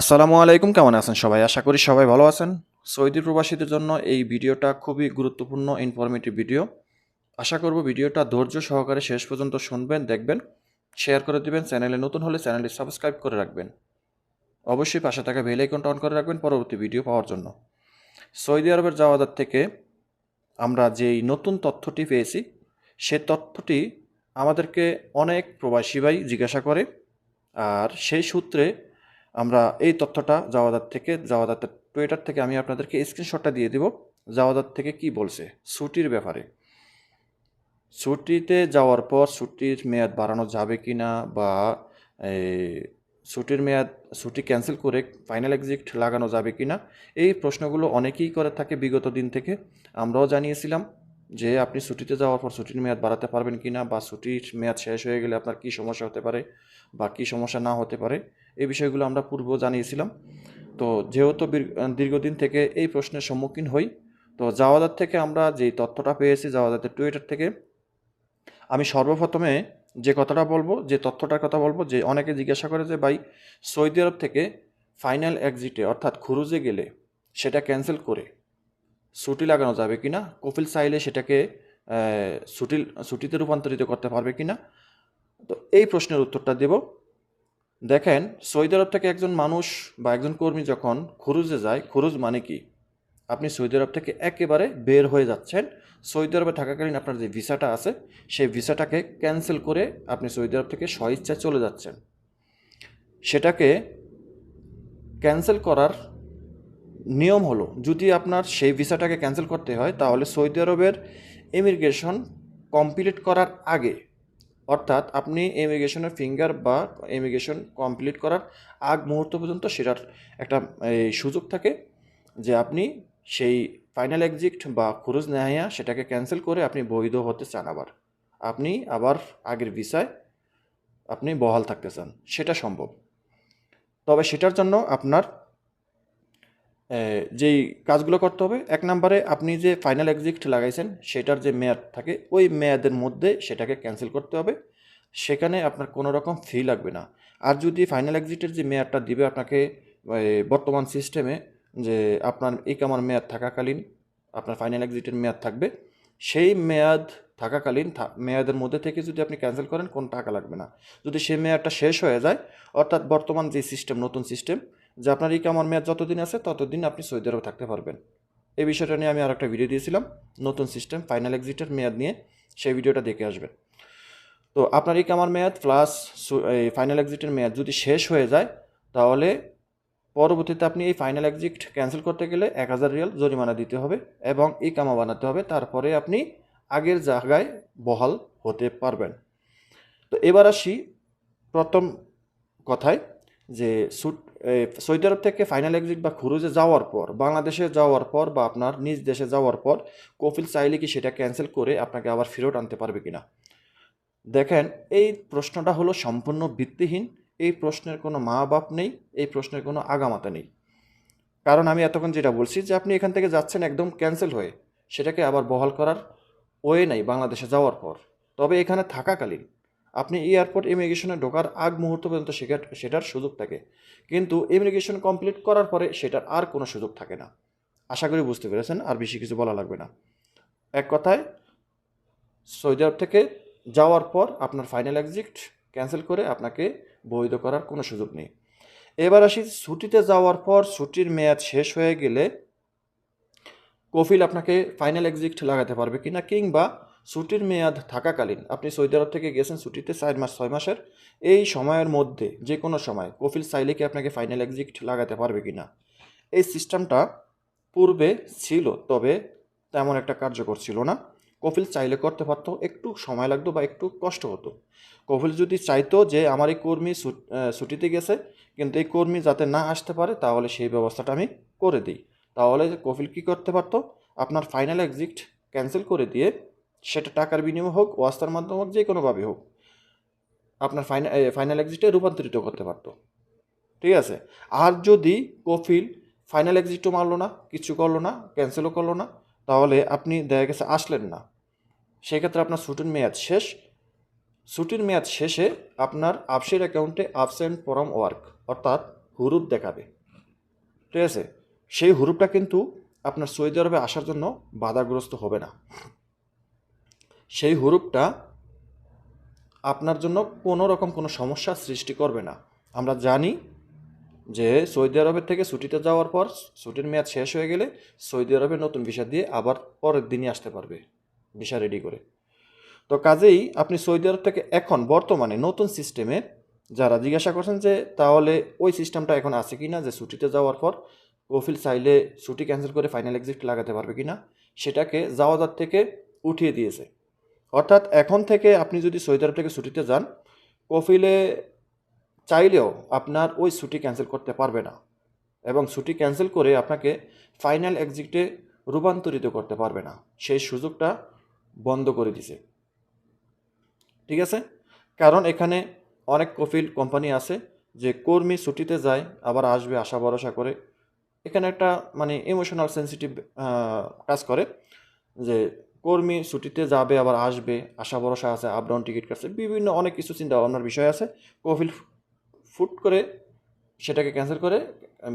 আসসালামু আলাইকুম, কেমন আছেন সবাই? আশা করি সবাই ভালো আছেন। সৌদি প্রবাসীদের জন্য এই ভিডিওটা খুবই গুরুত্বপূর্ণ ইনফরমেটিভ ভিডিও আশা করব ভিডিওটা ধৈর্য সহকারে শেষ পর্যন্ত শুনবেন, দেখবেন শেয়ার করে দিবেন, চ্যানেলে নতুন হলে চ্যানেলটি সাবস্ক্রাইব করে রাখবেন। অবশ্যই পাশে থাকা বেল আইকনটা অন করে রাখবেন পরবর্তী ভিডিও পাওয়ার জন্য। সৌদি আরবের যাওয়াদার থেকে আমরা যেই নতুন তথ্যটি পেয়েছি, সে তথ্যটি আমাদেরকে অনেক প্রবাসী ভাই জিজ্ঞাসা করে, আর সেই সূত্রে আমরা এই তথ্যটা জাওয়াদার থেকে জাওয়াদাতের টুইটার থেকে আমি আপনাদেরকে স্ক্রিনশটটা দিয়ে দিব। জাওয়াদার থেকে কি বলছে? ছুটির ব্যাপারে। ছুটিতে যাওয়ার পর ছুটির মেয়াদ বাড়ানো যাবে কি না বা ছুটির মেয়াদ, ছুটি ক্যান্সেল করে ফাইনাল এক্সিট লাগানো যাবে কি না এই প্রশ্নগুলো অনেকেই করে থাকে বিগত দিন থেকে। আমরাও জানিয়েছিলাম যে আপনি ছুটিতে যাওয়ার পর ছুটির মেয়াদ বাড়াতে পারবেন কি না বা ছুটির মেয়াদ শেষ হয়ে গেলে আপনার কী সমস্যা হতে পারে বা কী সমস্যা না হতে পারে। এই বিষয়গুলো আমরা পূর্ব জানিয়েছিলাম। তো যেহেতু দীর্ঘদিন থেকে এই প্রশ্নের সম্মুখীন হই, তো জাওয়াদার থেকে আমরা যেই তথ্যটা পেয়েছি জাওয়াদাতের টুইটার থেকে, আমি সর্বপ্রথমে যে কথাটা বলব, যে তথ্যটার কথা বলব, যে অনেকে জিজ্ঞাসা করে যে, ভাই, সৌদি আরব থেকে ফাইনাল এক্সিটে, অর্থাৎ খুরুজে গেলে সেটা ক্যান্সেল করে ছুটি লাগানো যাবে কি না কফিল চাইলে সেটাকে ছুটি ছুটিতে রূপান্তরিত করতে পারবে কি না তো এই প্রশ্নের উত্তরটা দেব। দেখেন, সৌদি আরব থেকে একজন মানুষ বা একজন কর্মী যখন খুরুজে যায়, খুরুজ মানে কি? আপনি সৌদি আরব থেকে একেবারে বের হয়ে যাচ্ছেন। সৌদি আরবে থাকাকালীন আপনার যে ভিসাটা আছে, সেই ভিসাটাকে ক্যান্সেল করে আপনি সৌদি আরব থেকে স্বইচ্ছায় চলে যাচ্ছেন। সেটাকে ক্যান্সেল করার নিয়ম হলো, যদি আপনার সেই ভিসাটাকে ক্যান্সেল করতে হয়, তাহলে সৌদি আরবের ইমিগ্রেশন কমপ্লিট করার আগে অর্থাৎ আপনি ইমিগ্রেশনের ফিঙ্গার বা ইমিগ্রেশন কমপ্লিট করার আগ মুহূর্ত পর্যন্ত সেটার একটা সুযোগ থাকে যে আপনি সেই ফাইনাল এক্সিট বা খরচ নেয়া সেটাকে ক্যান্সেল করে আপনি বৈধ হতে চান আবার। আপনি আবার আগের ভিসায় আপনি বহাল থাকতে চান। সেটা সম্ভব। তবে সেটার জন্য আপনার যেই কাজগুলো করতে হবে, এক নম্বরে আপনি যে ফাইনাল এক্সিট লাগাইছেন, সেটার যে মেয়াদ থাকে, ওই মেয়াদের মধ্যে সেটাকে ক্যান্সেল করতে হবে। সেখানে আপনার কোনো রকম ফি লাগবে না। আর যদি ফাইনাল এক্সিটের যে মেয়াদটা দিবে আপনাকে বর্তমান সিস্টেমে যে আপনার এই কামার মেয়াদ থাকাকালীন, আপনার ফাইনাল এক্সিটের মেয়াদ থাকবে, সেই মেয়াদ থাকাকালীন মেয়াদের মধ্যে থেকে যদি আপনি ক্যান্সেল করেন, কোনো টাকা লাগবে না। যদি সেই মেয়াদটা শেষ হয়ে যায়, অর্থাৎ বর্তমান যে সিস্টেম নতুন সিস্টেম যে আপনার ই কামার মেয়াদ যতদিন আছে, ততদিন আপনি সৌদি আরবে থাকতে পারবেন। এই বিষয়টা নিয়ে আমি আর একটা ভিডিও দিয়েছিলাম, নতুন সিস্টেম ফাইনাল এক্সিটের মেয়াদ নিয়ে, সেই ভিডিওটা দেখে আসবেন। তো আপনার ই কামার মেয়াদ প্লাস এই ফাইনাল এক্সিটের মেয়াদ যদি শেষ হয়ে যায়, তাহলে পরবর্তীতে আপনি এই ফাইনাল এক্সিট ক্যান্সেল করতে গেলে এক হাজার রিয়াল জরিমানা দিতে হবে এবং ই কামা বানাতে হবে। তারপরে আপনি আগের জায়গায় বহাল হতে পারবেন। তো এবার আসি প্রথম কথায় যে সুট সৌদি আরব থেকে ফাইনাল এক্সিট বা খুরুজে যাওয়ার পর, বাংলাদেশে যাওয়ার পর বা আপনার নিজ দেশে যাওয়ার পর, কফিল চাইলে কি সেটা ক্যান্সেল করে আপনাকে আবার ফেরত আনতে পারবে কিনা? দেখেন, এই প্রশ্নটা হলো সম্পূর্ণ ভিত্তিহীন, এই প্রশ্নের কোনো মা বাপ নেই, এই প্রশ্নের কোনো আগামাতা নেই। কারণ আমি এতক্ষণ যেটা বলছি যে আপনি এখান থেকে যাচ্ছেন একদম ক্যান্সেল হয়ে, সেটাকে আবার বহাল করার ওয়ে নাই বাংলাদেশে যাওয়ার পর। তবে এখানে থাকাকালীন আপনি এয়ারপোর্ট ইমিগ্রেশনে ঢোকার আগ মুহূর্ত পর্যন্ত সেটার সুযোগ থাকে। কিন্তু ইমিগ্রেশন কমপ্লিট করার পরে সেটার আর কোনো সুযোগ থাকে না। আশা করি বুঝতে পেরেছেন, আর বেশি কিছু বলা লাগবে না। এক কথায়, সৌদি আরব থেকে যাওয়ার পর আপনার ফাইনাল এক্সিট ক্যান্সেল করে আপনাকে বৈধ করার কোনো সুযোগ নেই। এবার আসি ছুটিতে যাওয়ার পর, ছুটির মেয়াদ শেষ হয়ে গেলে কফিল আপনাকে ফাইনাল এক্সিট লাগাতে পারবে কিনা কিংবা ছুটির মেয়াদ থাকাকালীন আপনি সৌদি আরব থেকে গেছেন ছুটিতে চার মাস, ছয় মাসের। এই সময়ের মধ্যে যে কোনো সময় কফিল চাইলে কি আপনাকে ফাইনাল এক্সিট লাগাতে পারবে কি না এই সিস্টেমটা পূর্বে ছিল, তবে তেমন একটা কার্যকর ছিল না। কফিল চাইলে করতে পারতো, একটু সময় লাগতো বা একটু কষ্ট হতো। কফিল যদি চাইতো যে আমার এই কর্মী ছুটিতে গেছে, কিন্তু এই কর্মী যাতে না আসতে পারে, তাহলে সেই ব্যবস্থাটা আমি করে দিই। তাহলে কফিল কী করতে পারতো? আপনার ফাইনাল এক্সিট ক্যান্সেল করে দিয়ে সেটা টাকার বিনিময় হোক, ওয়াস্তার মাধ্যমে হোক যে কোনোভাবে হোক, আপনার ফাইনাল ফাইনাল এক্সিটে রূপান্তরিত করতে পারতো। ঠিক আছে? আর যদি কফিল ফাইনাল এক্সিটও মারলো না, কিছু করল না ক্যান্সেলও করল না, তাহলে আপনি দেখা গেছে আসলেন না। সেক্ষেত্রে আপনার ছুটির মেয়াদ শেষ। ছুটির মেয়াদ শেষে আপনার আপসের অ্যাকাউন্টে অ্যাবসেন্ট ফরম ওয়ার্ক অর্থাৎ হুরুপ দেখাবে। ঠিক আছে? সেই হুরুপটা কিন্তু আপনার সৌদি আরবে আসার জন্য বাধাগ্রস্ত হবে না। সেই হুরুপটা আপনার জন্য কোনো রকম কোনো সমস্যার সৃষ্টি করবে না। আমরা জানি যে সৌদি আরবের থেকে ছুটিতে যাওয়ার পর ছুটির মেয়াদ শেষ হয়ে গেলে সৌদি আরবে নতুন ভিসা দিয়ে আবার পরের দিনই আসতে পারবে, ভিসা রেডি করে। তো কাজেই আপনি সৌদি আরব থেকে এখন বর্তমানে নতুন সিস্টেমে যারা জিজ্ঞাসা করছেন যে তাহলে ওই সিস্টেমটা এখন আছে কি না যে ছুটিতে যাওয়ার পর কফিল চাইলে ছুটি ক্যান্সেল করে ফাইনাল এক্সিট লাগাতে পারবে কি না সেটাকে যাওয়াদার থেকে উঠিয়ে দিয়েছে। অর্থাৎ এখন থেকে আপনি যদি সৌদি আরব থেকে ছুটিতে যান, কফিলে চাইলেও আপনার ওই ছুটি ক্যান্সেল করতে পারবে না এবং ছুটি ক্যান্সেল করে আপনাকে ফাইনাল এক্সিটে রূপান্তরিত করতে পারবে না। সেই সুযোগটা বন্ধ করে দিছে। ঠিক আছে? কারণ এখানে অনেক কফিল কোম্পানি আছে যে কর্মী ছুটিতে যায়, আবার আসবে আশা ভরসা করে। এখানে একটা মানে ইমোশনাল সেন্সিটিভ কাজ করে যে কর্মী ছুটিতে যাবে, আবার আসবে। আশা, ভরসা আছে আপ ডাউন টিকিট কাটছে। বিভিন্ন অনেক কিছু চিন্তা ভাবনার বিষয় আছে। কফিল ফুট করে সেটাকে ক্যান্সেল করে,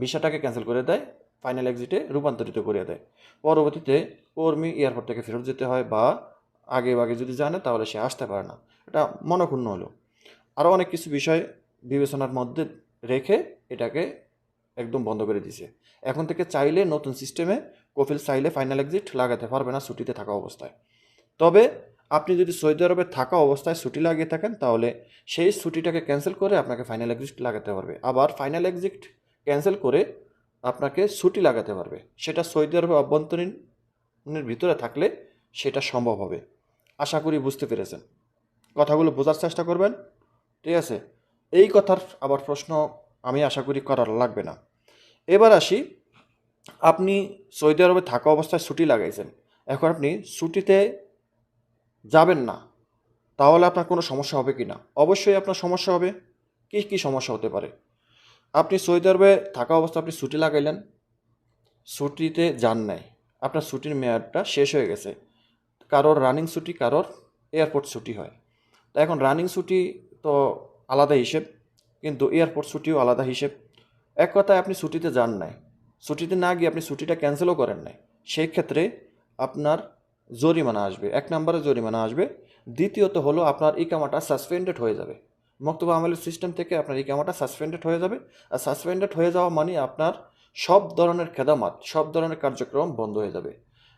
ভিসাটাকে ক্যান্সেল করে দেয় ফাইনাল এক্সিটে রূপান্তরিত করে দেয়। পরবর্তীতে কর্মী এয়ারপোর্ট থেকে ফেরত যেতে হয় বা আগে আগে যদি জানে, তাহলে সে আসতে পারে না। এটা মনক্ষুণ্ণ হলো। আরও অনেক কিছু বিষয় বিবেচনার মধ্যে রেখে এটাকে একদম বন্ধ করে দিছে এখন থেকে চাইলে নতুন সিস্টেমে কফিল চাইলে ফাইনাল এক্সিট লাগাতে পারবে না ছুটিতে থাকা অবস্থায়। তবে আপনি যদি সৌদি আরবে থাকা অবস্থায় ছুটি লাগিয়ে থাকেন, তাহলে সেই ছুটিটাকে ক্যান্সেল করে আপনাকে ফাইনাল এক্সিট লাগাতে পারবে। আবার ফাইনাল এক্সিট ক্যান্সেল করে আপনাকে ছুটি লাগাতে পারবে। সেটা সৌদি আরবে অভ্যন্তরীণের ভিতরে থাকলে সেটা সম্ভব হবে। আশা করি বুঝতে পেরেছেন। কথাগুলো বোঝার চেষ্টা করবেন। ঠিক আছে? এই কথার আবার প্রশ্ন আমি আশা করি করার লাগবে না। এবার আসি আপনি সৌদি আরবে থাকা অবস্থায় ছুটি লাগাইছেন, এখন আপনি ছুটিতে যাবেন না, তাহলে আপনার কোনো সমস্যা হবে কি না অবশ্যই আপনার সমস্যা হবে। কী কী সমস্যা হতে পারে? আপনি সৌদি আরবে থাকা অবস্থায় আপনি ছুটি লাগাইলেন, ছুটিতে যান নাই। আপনার ছুটির মেয়াদটা শেষ হয়ে গেছে। কারোর রানিং ছুটি, কারোর এয়ারপোর্ট ছুটি হয়। তা এখন রানিং ছুটি তো আলাদা হিসেব, কিন্তু এয়ারপোর্ট ছুটিও আলাদা হিসেব। এক কথায় আপনি ছুটিতে যান নাই। ছুটিতে না গিয়ে আপনি ছুটিটা ক্যান্সেলও করেন নাই, সেই ক্ষেত্রে আপনার জরিমানা আসবে, এক নম্বরে জরিমানা আসবে, দ্বিতীয়ত হলো আপনার ইকামাটা সাসপেন্ডেড হয়ে যাবে। মক্তব্য আমলের সিস্টেম থেকে আপনার ইকামাটা সাসপেন্ডেড হয়ে যাবে, আর সাসপেন্ডেড হয়ে যাওয়া মানে আপনার সব ধরনের খেদামাত, সব ধরনের কার্যক্রম বন্ধ হয়ে যাবে।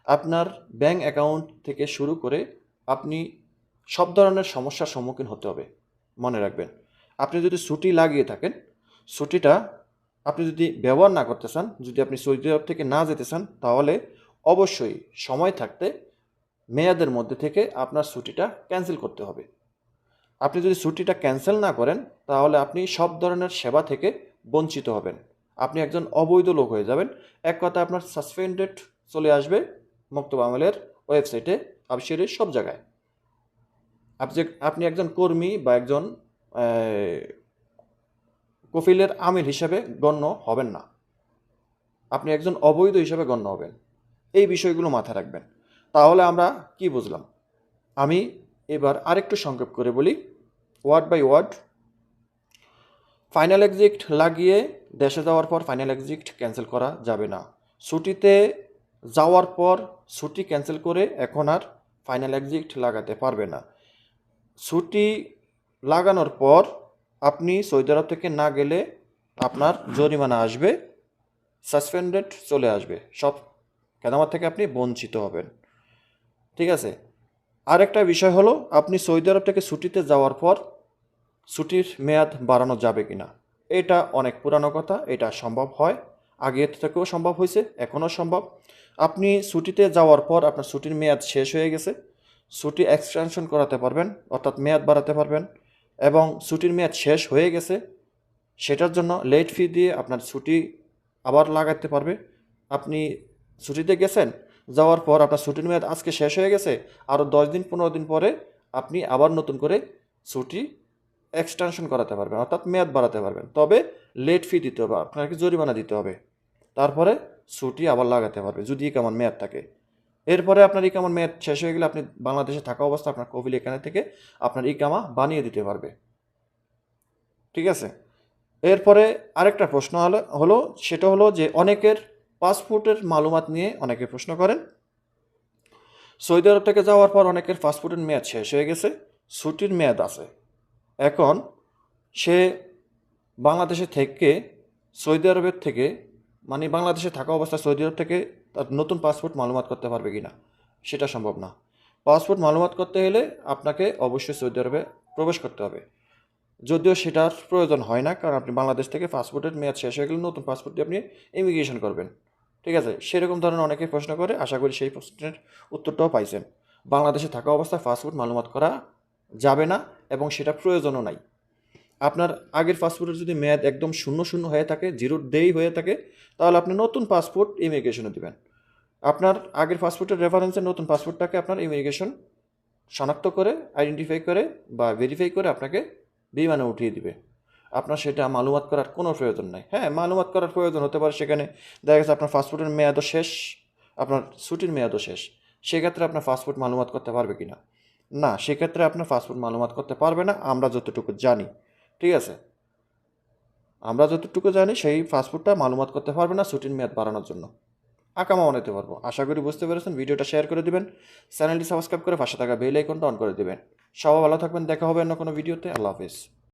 আপনার ব্যাংক অ্যাকাউন্ট থেকে শুরু করে আপনি সব ধরনের সমস্যার সম্মুখীন হতে হবে, মনে রাখবেন। আপনি যদি ছুটি লাগিয়ে থাকেন, ছুটিটা আপনি যদি ব্যবহার না করতে চান, যদি আপনি সৌদি আরব থেকে না যেতে চান, তাহলে অবশ্যই সময় থাকতে মেয়াদের মধ্যে থেকে আপনার ছুটিটা ক্যান্সেল করতে হবে। আপনি যদি ছুটিটা ক্যান্সেল না করেন, তাহলে আপনি সব ধরনের সেবা থেকে বঞ্চিত হবেন। আপনি একজন অবৈধ লোক হয়ে যাবেন। এক কথা আপনার সাসপেন্ডেড চলে আসবে মুক্তব আমলের ওয়েবসাইটে আবশিরের সব জায়গায়। আপনি একজন কর্মী বা একজন কফিলের আমির হিসেবে গণ্য হবেন না। আপনি একজন অবৈধ হিসেবে গণ্য হবেন। এই বিষয়গুলো মাথায় রাখবেন। তাহলে আমরা কি বুঝলাম? আমি এবার আরেকটু সংক্ষেপ করে বলি। Word by word, final exit লাগিয়ে দেশে যাওয়ার পর ফাইনাল এক্সিট ক্যান্সেল করা যাবে না। ছুটিতে যাওয়ার পর ছুটি ক্যান্সেল করে এখন আর ফাইনাল এক্সিট লাগাতে পারবে না। ছুটি লাগানোর পর আপনি সৌদি আরব থেকে না গেলে আপনার জরিমানা আসবে সাসপেন্ডেড চলে আসবে। সব কেনামার থেকে আপনি বঞ্চিত হবেন। ঠিক আছে? আরেকটা বিষয় হলো, আপনি সৌদি আরব থেকে ছুটিতে যাওয়ার পর ছুটির মেয়াদ বাড়ানো যাবে কি না এটা অনেক পুরানো কথা, এটা সম্ভব হয়। আগে থেকেও সম্ভব হয়েছে, এখনও সম্ভব। আপনি ছুটিতে যাওয়ার পর আপনার ছুটির মেয়াদ শেষ হয়ে গেছে, ছুটি এক্সটেনশন করাতে পারবেন, অর্থাৎ মেয়াদ বাড়াতে পারবেন। এবং ছুটির মেয়াদ শেষ হয়ে গেছে, সেটার জন্য লেট ফি দিয়ে আপনার ছুটি আবার লাগাতে পারবে। আপনি ছুটিতে গেছেন, যাওয়ার পর আপনার ছুটির মেয়াদ আজকে শেষ হয়ে গেছে, আরও দশ দিন, পনেরো দিন পরে আপনি আবার নতুন করে ছুটি এক্সটেনশন করাতে পারবেন, অর্থাৎ মেয়াদ বাড়াতে পারবেন। তবে লেট ফি দিতে হবে, আপনাকে জরিমানা দিতে হবে। তারপরে ছুটি আবার লাগাতে পারবে, যদি কেমন মেয়াদ থাকে। এরপরে আপনার ইকামার মেয়াদ শেষ হয়ে গেলে আপনি বাংলাদেশে থাকা অবস্থা আপনার কপিল এখানে থেকে আপনার ইকামা বানিয়ে দিতে পারবে। ঠিক আছে? এরপরে আরেকটা প্রশ্ন হলো হলো, সেটা হলো যে অনেকের পাসপোর্টের মালুমাত নিয়ে অনেকে প্রশ্ন করেন। সৌদি আরব থেকে যাওয়ার পর অনেকের পাসপোর্টের মেয়াদ শেষ হয়ে গেছে, ছুটির মেয়াদ আছে। এখন সে বাংলাদেশে থেকে, সৌদি আরবের থেকে মানে বাংলাদেশে থাকা অবস্থায় সৌদি আরব থেকে তার নতুন পাসপোর্ট মালুমাত করতে পারবে কি না, সেটা সম্ভব না। পাসপোর্ট মালুমাত করতে হলে আপনাকে অবশ্যই সৌদি আরবে প্রবেশ করতে হবে। যদিও সেটার প্রয়োজন হয় না, কারণ আপনি বাংলাদেশ থেকে পাসপোর্টের মেয়াদ শেষ হয়ে গেলে নতুন পাসপোর্ট দিয়ে আপনি ইমিগ্রেশন করবেন। ঠিক আছে? সেরকম ধরনের অনেকে প্রশ্ন করে, আশা করি সেই প্রশ্নের উত্তরটাও পাইছেন। বাংলাদেশে থাকা অবস্থায় পাসপোর্ট মালুমাত করা যাবে না এবং সেটা প্রয়োজনও নাই। আপনার আগের পাসপোর্টের যদি মেয়াদ একদম শূন্য শূন্য হয়ে থাকে জিরো ডেই হয়ে থাকে, তাহলে আপনি নতুন পাসপোর্ট ইমিগ্রেশনে দিবেন। আপনার আগের পাসপোর্টের রেফারেন্সে নতুন পাসপোর্টটাকে আপনার ইমিগ্রেশন শনাক্ত করে আইডেন্টিফাই করে বা ভেরিফাই করে আপনাকে বিমানে উঠিয়ে দিবে। আপনার সেটা মালুমাত করার কোনো প্রয়োজন নাই। হ্যাঁ মালুমাত করার প্রয়োজন হতে পারে, সেখানে দেখা গেছে আপনার পাসপোর্টের মেয়াদও শেষ, আপনার ছুটির মেয়াদও শেষ। সেক্ষেত্রে আপনার পাসপোর্ট মালুমাত করতে পারবে কি না না, সেক্ষেত্রে আপনার পাসপোর্ট মালুমাত করতে পারবে না, আমরা যতটুকু জানি। ঠিক আছে। আমরা যতটুকু জানি সেই পাসপোর্টটা মালুমাত করতে পারবে না, ছুটির মেয়াদ বাড়ানোর জন্য। আকামা বানাতে পারব। আশা করি বুঝতে পেরেছেন, ভিডিওটা শেয়ার করে দিবেন চ্যানেলটি সাবস্ক্রাইব করে পাশে থাকা বেল আইকনটা অন করে দেবেন। সবাই ভালো থাকবেন, দেখা হবে অন্য কোনো ভিডিওতে আল্লাহ হাফিজ।